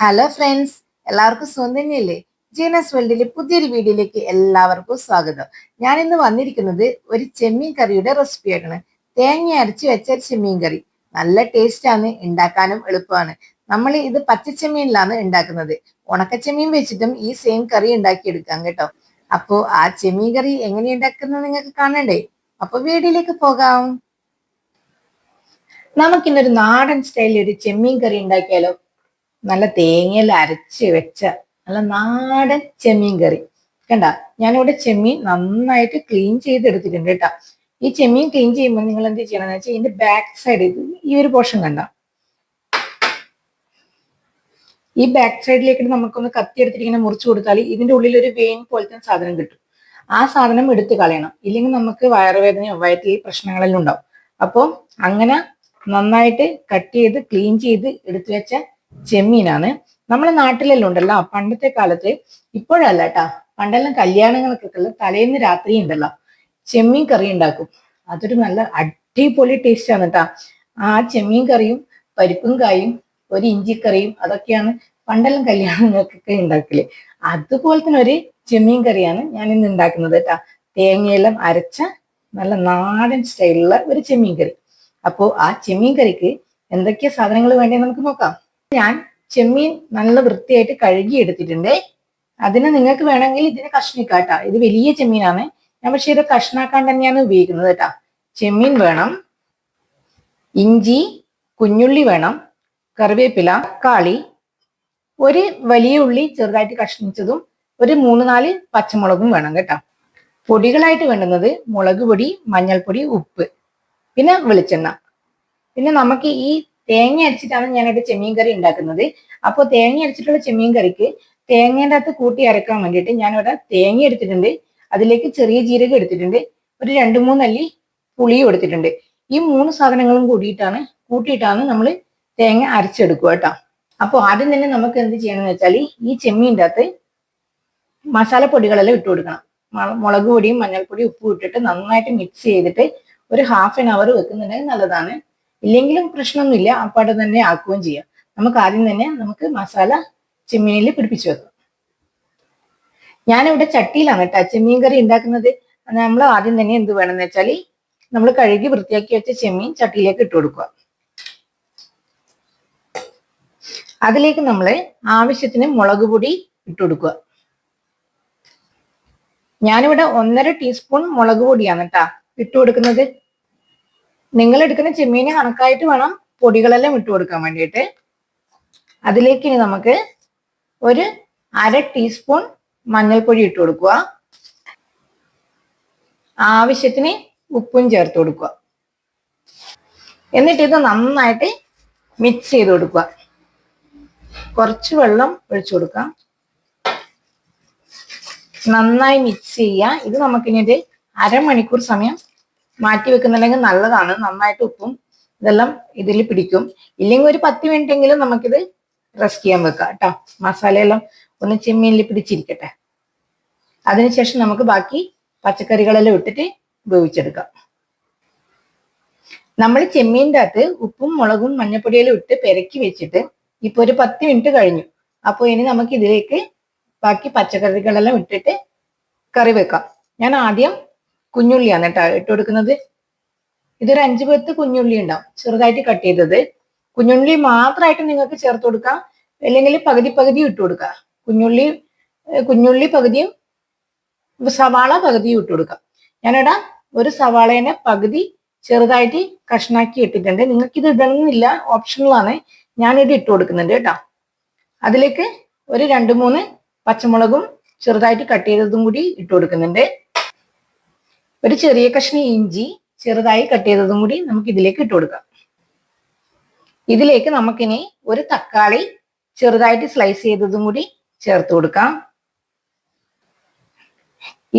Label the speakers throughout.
Speaker 1: Hello friends എല്ലാവർക്കും സുഖം തന്നെയല്ലേ? ജീനസ് വേൾഡിലെ പുതിയൊരു വീഡിയോയിലേക്ക് എല്ലാവർക്കും സ്വാഗതം. ഞാൻ ഇന്ന് വന്നിരിക്കുന്നത് ഒരു ചെമ്മീൻ കറിയുടെ റെസിപ്പി ആയിട്ടാണ്. തേങ്ങ അരച്ച് വെച്ച ചെമ്മീൻ കറി. നല്ല ടേസ്റ്റാണ് ഉണ്ടാക്കാനും എളുപ്പമാണ്. നമ്മൾ ഇത് പച്ചച്ചെമ്മീനിലാണ് ഉണ്ടാക്കുന്നത്. ഉണക്കച്ചെമ്മീൻ വെച്ചിട്ടും ഈ സെയിം കറി ഉണ്ടാക്കിയെടുക്കാം കേട്ടോ. അപ്പോ ആ ചെമ്മീൻ കറി എങ്ങനെ ഉണ്ടാക്കുന്നത് നിങ്ങൾക്ക് കാണണ്ടേ? അപ്പൊ വീഡിയോയിലേക്ക് പോകാം. നമുക്കിന്നൊരു നാടൻ സ്റ്റൈലിൽ ഒരു ചെമ്മീൻ കറി ഉണ്ടാക്കിയാലോ? നല്ല തേങ്ങയിൽ അരച്ച് വെച്ച നല്ല നാടൻ ചെമ്മീൻ കറി. കണ്ട? ഞാനിവിടെ ചെമ്മീൻ നന്നായിട്ട് ക്ലീൻ ചെയ്തെടുത്തിട്ടുണ്ട് കേട്ടോ. ഈ ചെമ്മീൻ ക്ലീൻ ചെയ്യുമ്പോൾ നിങ്ങൾ എന്ത് ചെയ്യണമെന്ന് വെച്ചാൽ ഇതിന്റെ ബാക്ക് സൈഡ് ഈ ഒരു പോർഷൻ കണ്ട. ഈ ബാക്ക് സൈഡിലേക്ക് നമുക്കൊന്ന് കത്തി എടുത്തിട്ട് ഇങ്ങനെ മുറിച്ചു കൊടുത്താൽ ഇതിന്റെ ഉള്ളിൽ ഒരു വെയിൻ പോലത്തെ സാധനം കിട്ടും. ആ സാധനം എടുത്ത് കളയണം. ഇല്ലെങ്കിൽ നമുക്ക് വയറുവേദനയോ വയറ്റിൽ പ്രശ്നങ്ങളെല്ലാം ഉണ്ടാവും. അപ്പോൾ അങ്ങനെ നന്നായിട്ട് കട്ട് ചെയ്ത് ക്ലീൻ ചെയ്ത് എടുത്തു വെച്ച ചെമ്മീനാണ്. നമ്മളെ നാട്ടിലെല്ലാം ഉണ്ടല്ലോ പണ്ടത്തെ കാലത്ത് ഇപ്പോഴല്ല കേട്ടാ പണ്ടെല്ലാം കല്യാണങ്ങൾക്കൊക്കെ തലേന്ന് രാത്രി ഉണ്ടല്ലോ ചെമ്മീൻ കറി ഉണ്ടാക്കും അതൊരു നല്ല അടിപൊളി ടേസ്റ്റ് ആണ് കേട്ടാ ആ ചെമ്മീൻ കറിയും പരിപ്പും കായും ഒരു ഇഞ്ചിക്കറിയും അതൊക്കെയാണ് പണ്ടെല്ലാം കല്യാണങ്ങൾക്കൊക്കെ ഉണ്ടാക്കൽ. അതുപോലെ തന്നെ ഒരു ചെമ്മീൻ കറിയാണ് ഞാൻ ഇന്ന് ഉണ്ടാക്കുന്നത് കേട്ടാ തേങ്ങയെല്ലാം അരച്ച നല്ല നാടൻ സ്റ്റൈലുള്ള ഒരു ചെമ്മീൻ കറി. അപ്പോ ആ ചെമ്മീൻ കറിക്ക് എന്തൊക്കെയാ സാധനങ്ങൾ വേണ്ടേ നമുക്ക് നോക്കാം. ഞാൻ ചെമ്മീൻ നല്ല വൃത്തിയായിട്ട് കഴുകി എടുത്തിട്ടുണ്ട് അതിന് നിങ്ങൾക്ക് വേണമെങ്കിൽ ഇതിന് കഷ്ണിക്കാട്ടാ ഇത് വലിയ ചെമ്മീനാണ്. ഞാൻ പക്ഷേ ഇത് കഷ്ണാക്കാൻ തന്നെയാണ് ഉപയോഗിക്കുന്നത് കേട്ടാ. ചെമ്മീൻ വേണം. ഇഞ്ചി കുഞ്ഞുള്ളി വേണം. കറിവേപ്പില തക്കാളി. ഒരു വലിയ ഉള്ളി ചെറുതായിട്ട് കഷ്ണിച്ചതും ഒരു മൂന്ന് നാല് പച്ചമുളകും വേണം കേട്ടോ. പൊടികളായിട്ട് വേണ്ടുന്നത് മുളക് പൊടി മഞ്ഞൾപ്പൊടി ഉപ്പ്. പിന്നെ വെളിച്ചെണ്ണ. പിന്നെ നമുക്ക് ഈ തേങ്ങ അരച്ചിട്ടാണ് ഞാനിവിടെ ചെമ്മീൻ കറി ഉണ്ടാക്കുന്നത്. അപ്പോൾ തേങ്ങ അരച്ചിട്ടുള്ള ചെമ്മീൻ കറിക്ക് തേങ്ങേന്റെ അകത്ത് കൂട്ടി അരക്കാൻ വേണ്ടിയിട്ട് ഞാനിവിടെ തേങ്ങ എടുത്തിട്ടുണ്ട്. അതിലേക്ക് ചെറിയ ജീരകം എടുത്തിട്ടുണ്ട്. ഒരു രണ്ട് മൂന്നല്ലി പുളിയും എടുത്തിട്ടുണ്ട്. ഈ മൂന്ന് സാധനങ്ങളും കൂടിയിട്ടാണ് കൂട്ടിയിട്ടാണ് നമ്മൾ തേങ്ങ അരച്ചെടുക്കുക കേട്ടോ. അപ്പോൾ ആദ്യം തന്നെ നമുക്ക് എന്ത് ചെയ്യണമെന്ന് വെച്ചാൽ ഈ ചെമ്മീന്റെ അകത്ത് മസാലപ്പൊടികളെല്ലാം ഇട്ട് കൊടുക്കണം. മുളക് പൊടിയും മഞ്ഞൾപ്പൊടിയും ഉപ്പും ഇട്ടിട്ട് നന്നായിട്ട് മിക്സ് ചെയ്തിട്ട് ഒരു ഹാഫ് ആൻ അവർ വെക്കുന്നുണ്ടെങ്കിൽ നല്ലതാണ്. ഇല്ലെങ്കിലും പ്രശ്നമൊന്നുമില്ല. അപ്പാടെ തന്നെ ആക്കുകയും ചെയ്യാം. നമുക്ക് ആദ്യം തന്നെ നമുക്ക് മസാല ചെമ്മീനിൽ പിടിപ്പിച്ചു വെക്കാം. ഞാനിവിടെ ചട്ടിയിലാണ് കേട്ടോ ചെമ്മീൻ കറി ഉണ്ടാക്കുന്നത്. നമ്മൾ ആദ്യം തന്നെ എന്ത് വേണമെന്ന് വെച്ചാൽ നമ്മൾ കഴുകി വൃത്തിയാക്കി വെച്ച ചെമ്മീൻ ചട്ടിയിലേക്ക് ഇട്ട് കൊടുക്കുക. അതിലേക്ക് നമ്മൾ ആവശ്യത്തിന് മുളക് പൊടി ഇട്ട് കൊടുക്കുക. ഞാനിവിടെ ഒന്നര ടീസ്പൂൺ മുളക് പൊടിയാണ് കേട്ടാ ഇട്ട് കൊടുക്കുന്നത്. നിങ്ങൾ എടുക്കുന്ന ചെമ്മീന് കണക്കായിട്ട് വേണം പൊടികളെല്ലാം ഇട്ട് കൊടുക്കാൻ വേണ്ടിയിട്ട്. അതിലേക്ക് ഇനി നമുക്ക് ഒരു അര ടീസ്പൂൺ മഞ്ഞൾപ്പൊടി ഇട്ട് കൊടുക്കുക. ആവശ്യത്തിന് ഉപ്പും ചേർത്ത് കൊടുക്കുക. എന്നിട്ട് ഇത് നന്നായിട്ട് മിക്സ് ചെയ്ത് കൊടുക്കുക. കുറച്ച് വെള്ളം ഒഴിച്ചു കൊടുക്കാം. നന്നായി മിക്സ് ചെയ്യുക. ഇത് നമുക്കിനി ഒരു അരമണിക്കൂർ സമയം മാറ്റി വെക്കുന്നുണ്ടെങ്കിൽ നല്ലതാണ്. നന്നായിട്ട് ഉപ്പും ഇതെല്ലാം ഇതിൽ പിടിക്കും. ഇല്ലെങ്കിൽ ഒരു പത്ത് മിനിറ്റ് എങ്കിലും നമുക്കിത് റെസ്റ്റ് ചെയ്യാൻ വെക്കാം കേട്ടോ. മസാലയെല്ലാം ഒന്ന് ചെമ്മീനിൽ പിടിച്ചിരിക്കട്ടെ. അതിനുശേഷം നമുക്ക് ബാക്കി പച്ചക്കറികളെല്ലാം ഇട്ടിട്ട് ഉപയോഗിച്ചെടുക്കാം. നമ്മൾ ചെമ്മീന്റെ അകത്ത് ഉപ്പും മുളകും മഞ്ഞപ്പൊടിയെല്ലാം ഇട്ട് പെരക്കി വെച്ചിട്ട് ഇപ്പൊ ഒരു പത്ത് മിനിറ്റ് കഴിഞ്ഞു. അപ്പോൾ ഇനി നമുക്ക് ഇതിലേക്ക് ബാക്കി പച്ചക്കറികളെല്ലാം ഇട്ടിട്ട് കറി വെക്കാം. ഞാൻ ആദ്യം കുഞ്ഞുള്ളിയാണ് കേട്ടോ ഇട്ട് കൊടുക്കുന്നത്. ഇതൊരു അഞ്ച് പത്ത് കുഞ്ഞുള്ളി ഉണ്ടാവും. ചെറുതായിട്ട് കട്ട് ചെയ്തത്. കുഞ്ഞുള്ളി മാത്രമായിട്ട് നിങ്ങൾക്ക് ചേർത്ത് കൊടുക്കാം. അല്ലെങ്കിൽ പകുതി പകുതി ഇട്ട് കൊടുക്കുക കുഞ്ഞുള്ളി കുഞ്ഞുള്ളി പകുതിയും സവാള പകുതിയും ഇട്ട് കൊടുക്കാം. ഞാനിവിടെ ഒരു സവാളേനെ പകുതി ചെറുതായിട്ട് കഷ്ണാക്കി ഇട്ടിട്ടുണ്ട്. നിങ്ങൾക്ക് ഇത് ഇടണമെന്നില്ല. ഓപ്ഷണലാണ് ഞാനിത് ഇട്ട് കൊടുക്കുന്നുണ്ട് കേട്ടോ. അതിലേക്ക് ഒരു രണ്ട് മൂന്ന് പച്ചമുളകും ചെറുതായിട്ട് കട്ട് ചെയ്തതും കൂടി ഇട്ട് കൊടുക്കുന്നുണ്ട്. ഒരു ചെറിയ കഷ്ണം ഇഞ്ചി ചെറുതായി കട്ട് ചെയ്തതും കൂടി നമുക്ക് ഇതിലേക്ക് ഇട്ട് കൊടുക്കാം. ഇതിലേക്ക് നമുക്കിനി ഒരു തക്കാളി ചെറുതായിട്ട് സ്ലൈസ് ചെയ്തതും കൂടി ചേർത്ത് കൊടുക്കാം.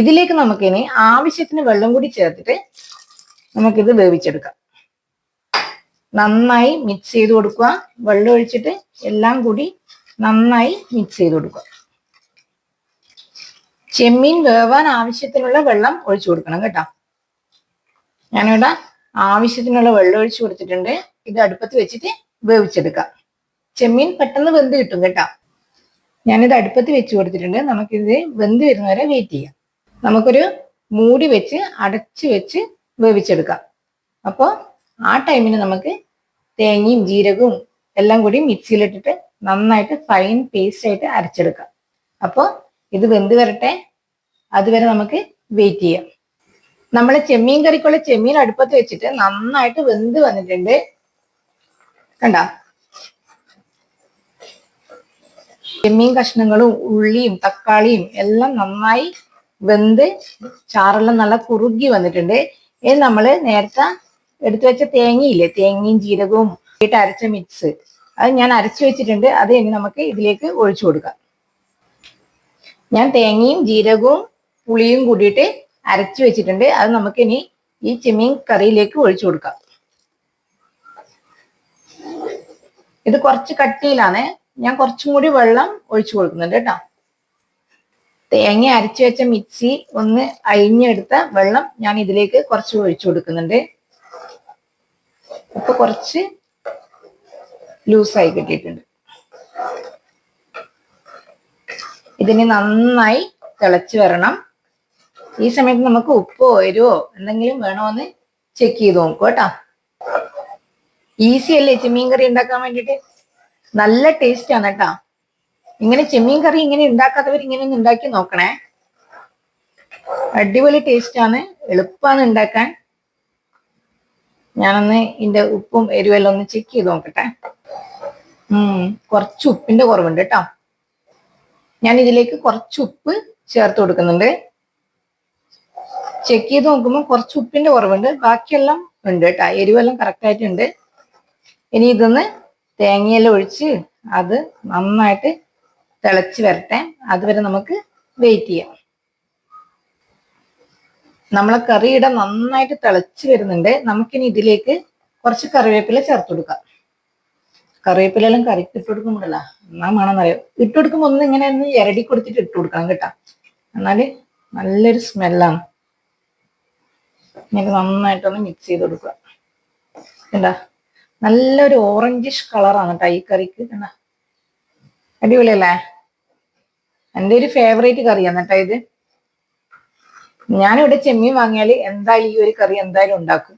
Speaker 1: ഇതിലേക്ക് നമുക്കിനി ആവശ്യത്തിന് വെള്ളം കൂടി ചേർത്തിട്ട് നമുക്കിത് വേവിച്ചെടുക്കാം. നന്നായി മിക്സ് ചെയ്ത് കൊടുക്കുക. വെള്ളം ഒഴിച്ചിട്ട് എല്ലാം കൂടി നന്നായി മിക്സ് ചെയ്ത് കൊടുക്കുക. ചെമ്മീൻ വേവാൻ ആവശ്യത്തിനുള്ള വെള്ളം ഒഴിച്ചു കൊടുക്കണം കേട്ടോ. ഞാനിവിടെ ആവശ്യത്തിനുള്ള വെള്ളം ഒഴിച്ചു കൊടുത്തിട്ടുണ്ട്. ഇത് അടുപ്പത്ത് വെച്ചിട്ട് വേവിച്ചെടുക്കാം. ചെമ്മീൻ പെട്ടെന്ന് വെന്ത് കിട്ടും കേട്ടോ. ഞാനിത് അടുപ്പത്ത് വെച്ച് കൊടുത്തിട്ടുണ്ട്. നമുക്കിത് വെന്ത് വരുന്നവരെ വെയിറ്റ് ചെയ്യാം. നമുക്കൊരു മൂടി വെച്ച് അടച്ചു വെച്ച് വേവിച്ചെടുക്കാം. അപ്പോൾ ആ ടൈമിന് നമുക്ക് തേങ്ങയും ജീരകവും എല്ലാം കൂടി മിക്സിയിലിട്ടിട്ട് നന്നായിട്ട് ഫൈൻ പേസ്റ്റ് ആയിട്ട് അരച്ചെടുക്കാം. അപ്പോൾ ഇത് വെന്ത് വരട്ടെ. അതുവരെ നമുക്ക് വെയിറ്റ് ചെയ്യാം. നമ്മൾ ചെമ്മീൻ കറിക്കുള്ള ചെമ്മീൻ അടുപ്പത്ത് വെച്ചിട്ട് നന്നായിട്ട് വെന്ത് വന്നിട്ടുണ്ട്. കണ്ട? ചെമ്മീൻ കഷ്ണങ്ങളും ഉള്ളിയും തക്കാളിയും എല്ലാം നന്നായി വെന്ത് ചാറെല്ലാം നല്ല കുറുകി വന്നിട്ടുണ്ട്. ഇത് നമ്മൾ നേരത്തെ എടുത്തു വെച്ച തേങ്ങയില്ലേ? തേങ്ങയും ജീരകവും ഇട്ട് അരച്ച മിക്സ് അത് ഞാൻ അരച്ചു വെച്ചിട്ടുണ്ട്. അത് ഇനി നമുക്ക് ഇതിലേക്ക് ഒഴിച്ചു കൊടുക്കാം. ഞാൻ തേങ്ങയും ജീരകവും പുളിയും കൂടിയിട്ട് അരച്ചു വെച്ചിട്ടുണ്ട്. അത് നമുക്ക് ഇനി ഈ ചെമ്മീൻ കറിയിലേക്ക് ഒഴിച്ചു കൊടുക്കാം. ഇത് കുറച്ച് കട്ടിയിലാണ്. ഞാൻ കുറച്ചും കൂടി വെള്ളം ഒഴിച്ചു കൊടുക്കുന്നുണ്ട് കേട്ടോ. തേങ്ങ അരച്ചു വെച്ച മിക്സി ഒന്ന് അരിഞ്ഞെടുത്ത വെള്ളം ഞാൻ ഇതിലേക്ക് കുറച്ച് ഒഴിച്ചു കൊടുക്കുന്നുണ്ട്. ഇപ്പൊ കുറച്ച് ലൂസായി കിട്ടിയിട്ടുണ്ട്. ഇതിന് നന്നായി തിളച്ചു വരണം. ഈ സമയത്ത് നമുക്ക് ഉപ്പോ എരിവോ എന്തെങ്കിലും വേണോന്ന് ചെക്ക് ചെയ്ത് നോക്കും കേട്ടോ. ഈസി അല്ലേ ചെമ്മീൻ കറി ഉണ്ടാക്കാൻ വേണ്ടിയിട്ട്? നല്ല ടേസ്റ്റ് ആണ് കേട്ടോ. ഇങ്ങനെ ചെമ്മീൻ കറി ഇങ്ങനെ ഉണ്ടാക്കാത്തവർ ഇങ്ങനെ ഒന്ന് ഉണ്ടാക്കി നോക്കണേ. അടിപൊളി ടേസ്റ്റ് ആണ്. എളുപ്പമാണ് ഉണ്ടാക്കാൻ. ഞാനൊന്ന് ഇതിന്റെ ഉപ്പും എരിവെല്ലാം ഒന്ന് ചെക്ക് ചെയ്ത് നോക്കട്ടെ. ഉം കുറച്ച് ഉപ്പിന്റെ കുറവുണ്ട് കേട്ടോ. ഞാൻ ഇതിലേക്ക് കുറച്ച് ഉപ്പ് ചേർത്ത് കൊടുക്കുന്നുണ്ട്. ചെക്ക് ചെയ്ത് നോക്കുമ്പോൾ കുറച്ച് ഉപ്പിന്റെ കുറവുണ്ട്. ബാക്കിയെല്ലാം ഉണ്ട് കേട്ടോ. എരിവെല്ലാം കറക്റ്റ് ആയിട്ടുണ്ട്. ഇനി ഇതൊന്ന് തേങ്ങയെല്ലാം ഒഴിച്ച് അത് നന്നായിട്ട് തിളച്ച് വരട്ടെ. അതുവരെ നമുക്ക് വെയിറ്റ് ചെയ്യാം. നമ്മളെ കറിയുടെ നന്നായിട്ട് തിളച്ച് വരുന്നുണ്ട്. നമുക്കിനി ഇതിലേക്ക് കുറച്ച് കറിവേപ്പില ചേർത്ത് കൊടുക്കാം. കറിവേപ്പിലെല്ലാം കറിക്ക് ഇട്ട് കൊടുക്കുമ്പോഴല്ല? എന്നാ മണമെന്നറിയോ ഇട്ട് കൊടുക്കുമ്പോൾ ഒന്ന് ഇങ്ങനെ ഒന്ന് ഇരടി കൊടുത്തിട്ട് ഇട്ട് കൊടുക്കണം കേട്ടോ. എന്നാൽ നല്ലൊരു സ്മെല്ലാണ് ഇങ്ങനെ നന്നായിട്ടൊന്ന് മിക്സ് ചെയ്ത് കൊടുക്കുക. എന്താ നല്ലൊരു ഓറഞ്ചിഷ് കളറാണ് കേട്ടോ കറിക്ക് എന്താ അടിപൊളിയല്ലേ? എന്റെ ഒരു ഫേവറേറ്റ് കറിയാണ് കേട്ടോ ഇത്. ഞാനിവിടെ ചെമ്മീൻ വാങ്ങിയാൽ എന്തായാലും ഈ ഒരു കറി എന്തായാലും ഉണ്ടാക്കും.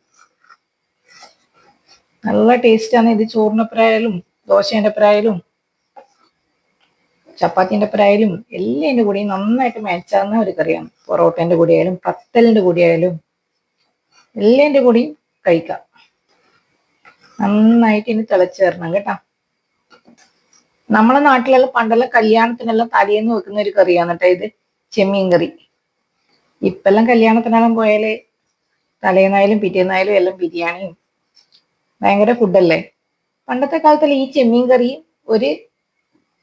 Speaker 1: നല്ല ടേസ്റ്റാണ് ഇത് ചോറിനൊപ്പരായാലും ദോശേന്റെ ഒപ്പരായാലും ചപ്പാത്തിന്റെ ഒപ്പരായാലും എല്ലാതിന്റെ കൂടെയും നന്നായിട്ട് മാച്ചാകുന്ന ഒരു കറിയാണ്. പൊറോട്ടേന്റെ കൂടെ ആയാലും പത്തലിന്റെ കൂടെ കൂടിയും കഴിക്കാം. നന്നായിട്ട് ഇനി തിളച്ച് തരണം കേട്ടാ. നമ്മളെ നാട്ടിലെല്ലാം പണ്ടെല്ലാം കല്യാണത്തിനെല്ലാം തലേന്ന് വെക്കുന്ന ഒരു കറിയാണ് കേട്ടോ ഇത് ചെമ്മീൻ കറി. ഇപ്പെല്ലാം കല്യാണത്തിനെല്ലാം പോയാൽ തലേന്നായാലും പിറ്റേന്നായാലും എല്ലാം ബിരിയാണിയും ഭയങ്കര ഫുഡല്ലേ പണ്ടത്തെ കാലത്തിൽ ഈ ചെമ്മീൻ കറിയും ഒരു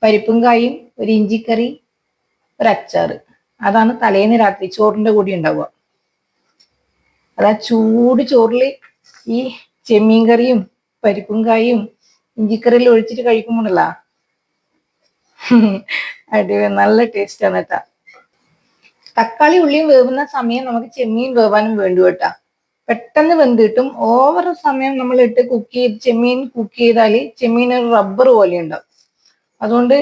Speaker 1: പരിപ്പും കായും ഒരു ഇഞ്ചിക്കറി ഒരു അച്ചാറ്. അതാണ് തലേന്ന് രാത്രി ചോറിന്റെ കൂടി ഉണ്ടാവുക. അതാ ചൂട് ചോറിൽ ഈ ചെമ്മീൻ കറിയും പരിപ്പും കായും ഇഞ്ചിക്കറിയിൽ ഒഴിച്ചിട്ട് കഴിക്കുമ്പോഴല്ല അടിപൊളി നല്ല ടേസ്റ്റ് ആണ് കേട്ടാ. തക്കാളി ഉള്ളിയും വേവുന്ന സമയം നമുക്ക് ചെമ്മീൻ വേവാനും വേണ്ടു കേട്ടാ. പെട്ടെന്ന് വെന്ത് കിട്ടും. ഓവർ സമയം നമ്മൾ ഇട്ട് കുക്ക് ചെയ്ത് ചെമ്മീൻ കുക്ക് ചെയ്താൽ ചെമ്മീൻ ഒരു റബ്ബർ പോലെ ഉണ്ടാവും. അതുകൊണ്ട്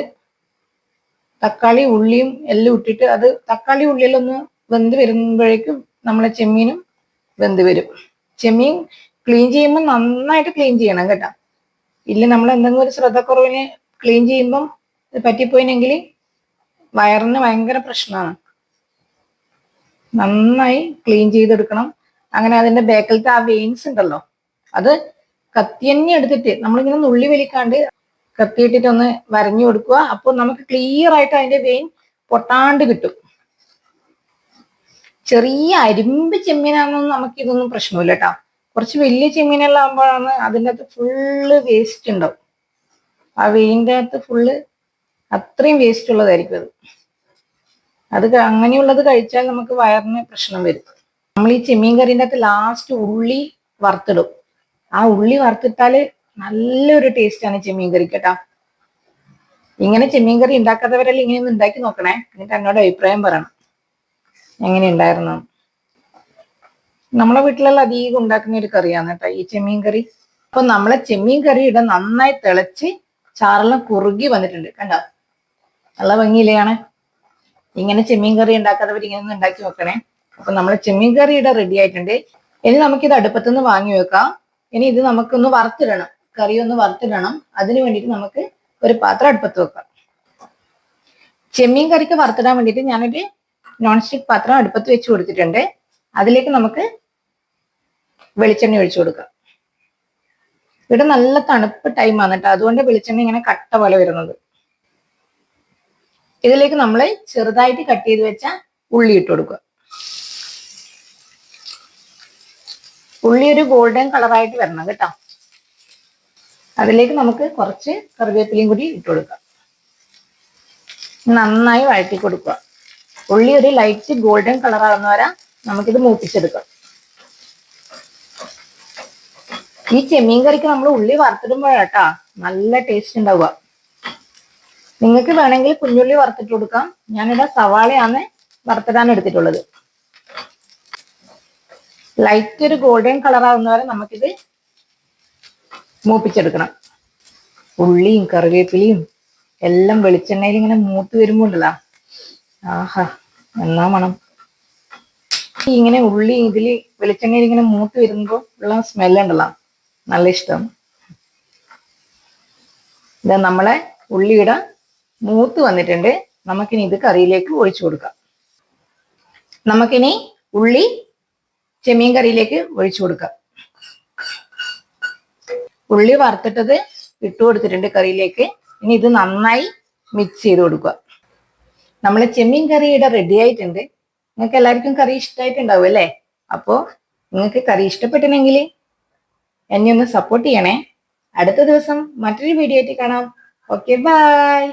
Speaker 1: തക്കാളി ഉള്ളിയും എല്ലാം ഇട്ടിട്ട് അത് തക്കാളി ഉള്ളിയിലൊന്ന് വെന്ത് വരുമ്പോഴേക്കും നമ്മളെ ചെമ്മീനും വെന്ത് വരും. ചെമ്മീൻ ക്ലീൻ ചെയ്യുമ്പോൾ നന്നായിട്ട് ക്ലീൻ ചെയ്യണം കേട്ടോ. ഇല്ല നമ്മൾ എന്തെങ്കിലും ഒരു ശ്രദ്ധക്കുറവിന് ക്ലീൻ ചെയ്യുമ്പം ഇത് പറ്റിപ്പോയിനെങ്കിൽ വയറിന് ഭയങ്കര പ്രശ്നമാണ്. നന്നായി ക്ലീൻ ചെയ്തെടുക്കണം. അങ്ങനെ അതിന്റെ ബേക്കലത്തെ ആ വെയിൻസ് ഉണ്ടല്ലോ അത് കത്തിയന്നെ എടുത്തിട്ട് നമ്മളിങ്ങനെ നുള്ളി വലിക്കാണ്ട് കത്തിയിട്ടിട്ടൊന്ന് വരഞ്ഞു കൊടുക്കുക. അപ്പോൾ നമുക്ക് ക്ലിയർ ആയിട്ട് അതിന്റെ വെയിൻ പൊട്ടാണ്ട് കിട്ടും. ചെറിയ അരിമ്പ് ചെമ്മീനാണെന്നൊന്നും നമുക്ക് ഇതൊന്നും പ്രശ്നമില്ല കേട്ടോ. കുറച്ച് വലിയ ചെമ്മീനെല്ലാം ആകുമ്പോഴാണ് അതിന്റെ അകത്ത് ഫുള്ള് വേസ്റ്റ് ഉണ്ടാവും. ആ വെയിന്റെ അകത്ത് ഫുള്ള് അത്രയും വേസ്റ്റ് ഉള്ളതായിരിക്കും അത്. അത് അങ്ങനെയുള്ളത് കഴിച്ചാൽ നമുക്ക് വയറിന് പ്രശ്നം വരും. നമ്മൾ ഈ ചെമ്മീൻ കറീന്റെ അകത്ത് ലാസ്റ്റ് ഉള്ളി വറുത്തിടും. ആ ഉള്ളി വറുത്തിട്ടാൽ നല്ലൊരു ടേസ്റ്റാണ് ചെമ്മീൻ കറി കേട്ടോ. ഇങ്ങനെ ചെമ്മീൻ കറി ഉണ്ടാക്കാത്തവരെല്ലാം ഇങ്ങനെ ഒന്ന് ഉണ്ടാക്കി നോക്കണേ. എന്നിട്ട് അങ്ങോട്ട് അഭിപ്രായം പറയണം. എങ്ങനെ ഉണ്ടായിരുന്നു നമ്മളെ വീട്ടിലെല്ലാം അധികം ഉണ്ടാക്കുന്ന ഒരു കറിയാണ് കേട്ടോ ഈ ചെമ്മീൻ കറി അപ്പൊ നമ്മളെ ചെമ്മീൻ കറിയുടെ നന്നായി തിളച്ച് ചാറെല്ലാം കുറുകി വന്നിട്ടുണ്ട്. കണ്ടോ? നല്ല ഭംഗിയിലെയാണ്. ഇങ്ങനെ ചെമ്മീൻ കറി ഉണ്ടാക്കാത്തവർ ഇങ്ങനെ ഒന്ന് ഉണ്ടാക്കി വെക്കണേ അപ്പൊ നമ്മളെ ചെമ്മീൻ കറിയുടെ റെഡി ആയിട്ടുണ്ട്. ഇനി നമുക്കിത് അടുപ്പത്തുനിന്ന് വാങ്ങി വെക്കാം. ഇനി ഇത് നമുക്കൊന്ന് വറുത്തിടണം. കറി ഒന്ന് വറുത്തിടണം. അതിന് വേണ്ടിയിട്ട് നമുക്ക് ഒരു പാത്രം അടുപ്പത്ത് വെക്കാം. ചെമ്മീൻ കറിക്ക് വറുത്തിടാൻ വേണ്ടിയിട്ട് ഞാനൊരു നോൺ സ്റ്റിക് പാത്രം അടുപ്പത്ത് വെച്ച് കൊടുത്തിട്ടുണ്ട്. അതിലേക്ക് നമുക്ക് വെളിച്ചെണ്ണ ഒഴിച്ചു കൊടുക്കാം. ഇവിടെ നല്ല തണുപ്പ് ടൈമാണ് കേട്ടോ. അതുകൊണ്ട് വെളിച്ചെണ്ണ ഇങ്ങനെ കട്ട പോലെ വരുന്നത്. ഇതിലേക്ക് നമ്മൾ ചെറുതായിട്ട് കട്ട് ചെയ്ത് വെച്ച ഉള്ളി ഇട്ട് കൊടുക്കുക. ഉള്ളി ഒരു ഗോൾഡൻ കളറായിട്ട് വരണം കേട്ടോ. അതിലേക്ക് നമുക്ക് കുറച്ച് കറിവേപ്പിലയും കൂടി ഇട്ട് കൊടുക്കാം. നന്നായി വഴറ്റി കൊടുക്കുക. ഉള്ളി ഒരു ലൈറ്റ് ഗോൾഡൻ കളർ ആകുന്ന വരെ നമുക്കിത് മൂപ്പിച്ചെടുക്കാം. ഈ ചെമ്മീൻ കറിക്ക് നമ്മൾ ഉള്ളി വറുത്തിടുമ്പോഴാട്ടാ നല്ല ടേസ്റ്റ് ഉണ്ടാവുക. നിങ്ങൾക്ക് വേണമെങ്കിൽ കുഞ്ഞുള്ളി വറുത്തിട്ട് കൊടുക്കാം. ഞാനിവിടെ സവാളയാണ് വറുത്തിടാൻ എടുത്തിട്ടുള്ളത്. ലൈറ്റ് ഒരു ഗോൾഡൻ കളർ ആവുന്ന വരെ നമുക്കിത് മൂപ്പിച്ചെടുക്കണം. ഉള്ളിയും കറിവേപ്പിലയും എല്ലാം വെളിച്ചെണ്ണയിൽ ഇങ്ങനെ മൂത്ത് വരുമ്പോണ്ടല്ലോ. ആഹാ എന്നാ മണം. ഇങ്ങനെ ഉള്ളി ഇതിൽ വെളിച്ചെണ്ണയിൽ ഇങ്ങനെ മൂത്ത് വരുമ്പോ ഉള്ള സ്മെല്ല് ഉണ്ടല്ലോ. നല്ല ഇഷ്ടം. ഇത് നമ്മളെ ഉള്ളിയുടെ മൂത്ത് വന്നിട്ടുണ്ട്. നമുക്കിനി ഇത് കറിയിലേക്ക് ഒഴിച്ചു കൊടുക്കാം. നമുക്കിനി ഉള്ളി ചെമ്മീൻ കറിയിലേക്ക് ഒഴിച്ചു കൊടുക്കാം. ഉള്ളി വറുത്തിട്ടത് ഇട്ട് കൊടുത്തിട്ടുണ്ട് കറിയിലേക്ക്. ഇനി ഇത് നന്നായി മിക്സ് ചെയ്ത് കൊടുക്കുക. നമ്മളെ ചെമ്മീൻ കറി ഇവിടെ റെഡി ആയിട്ടുണ്ട്. നിങ്ങൾക്ക് എല്ലാവർക്കും കറി ഇഷ്ടമായിട്ടുണ്ടാവും അല്ലേ? അപ്പോൾ നിങ്ങൾക്ക് കറി ഇഷ്ടപ്പെട്ടില്ലെങ്കിൽ എന്നെ ഒന്ന് സപ്പോർട്ട് ചെയ്യണേ. അടുത്ത ദിവസം മറ്റൊരു വീഡിയോ ആയിട്ട് കാണാം. Okay bye